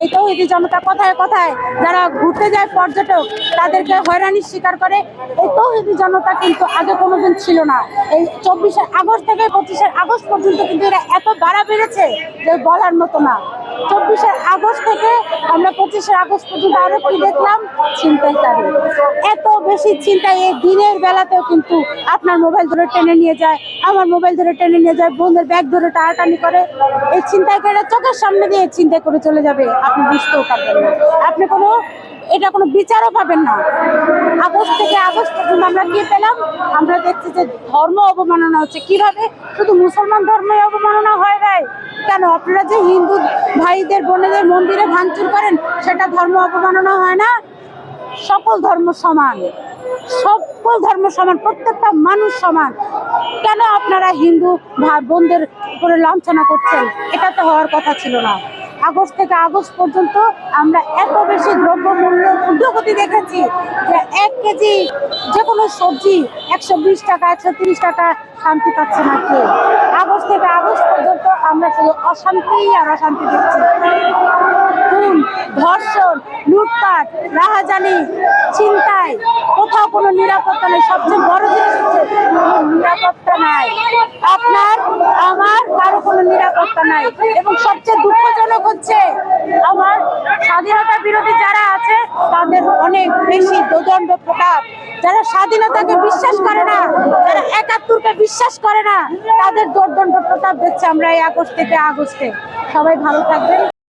এই তৌহিদি জনতা কোথায় কথায় যারা ঘুরতে যায় পর্যটক, তাদেরকে হয়রানির শিকার করে এই তৌহিদি জনতা কিন্তু আগে কোনোদিন ছিল না। এই চব্বিশে আগস্ট থেকে পঁচিশে আগস্ট পর্যন্ত কিন্তু এরা এত বাড়া বেড়েছে যে বলার মতো না। চব্বিশে আগস্ট থেকে আমরা পঁচিশে আগস্ট পর্যন্ত আরও কি দেখলাম চিন্তাই তারি এত বেশি চিন্তাই এই দিনের বেলাতেও কিন্তু আপনার মোবাইল ধরে টেনে নিয়ে যায়, আমার মোবাইল ধরে টেনে নিয়ে যায়, বোনের ব্যাগ ধরে টানাটানি করে। এই ছিনতাইকারীরা চোখের সামনে দিয়ে চিন্তা করে চলে যাবে, আপনি বুঝতেও পারবেন না। আপনি কোনো, এটা কোনো বিচারও পাবেন না। আগস্ট থেকে আগস্ট পর্যন্ত আমরা কি পেলাম? আমরা দেখছি যে ধর্ম অবমাননা হচ্ছে। কীভাবে? শুধু মুসলমান ধর্মে অবমাননা হয় ভাই কেন? আপনারা যে হিন্দু ভাইদের, বোনেদের মন্দিরে ভাঙচুর করেন, সেটা ধর্ম অবমাননা হয় না। সকল ধর্ম সমান। সকল ধর্ম সমান, প্রত্যেকটা মানুষ সমান। কেন আপনারা হিন্দু বোনদের উপরে লাঞ্ছনা করছেন? এটা তো হওয়ার কথা ছিল না। আগস্ট থেকে আগস্ট পর্যন্ত আমরা এত বেশি দ্রব্যমূল্য ঊর্ধ্বগতি দেখেছি যে এক কেজি যে কোনো সবজি একশো বিশ টাকা, একশো তিরিশ টাকা শান্তি পাচ্ছে না কেউ। আগস্ট থেকে আগস্ট পর্যন্ত আমরা শুধু অশান্তি আর অশান্তি দেখছি। ধর্ষণ, লুটপাট, রাহাজানি চিন্তায় কোনো নিরাপত্তা নেই। সবচেয়ে বড় জিনিস হচ্ছে নিরাপত্তা নাই। আপনার, আমার, কারও কোনো নিরাপত্তা নাই। এবং সবচেয়ে দুঃখজনক হচ্ছে, আমার স্বাধীনতা বিরোধী যারা আছে, তাদের অনেক বেশি দোদণ্ড প্রতাপ। যারা স্বাধীনতাকে বিশ্বাস করে না, যারা একাত্তরকে বিশ্বাস করে না, তাদের দোর্দণ্ড প্রতাপ দিচ্ছে আমরা এই আগস্ট থেকে আগস্টে। সবাই ভালো থাকবেন।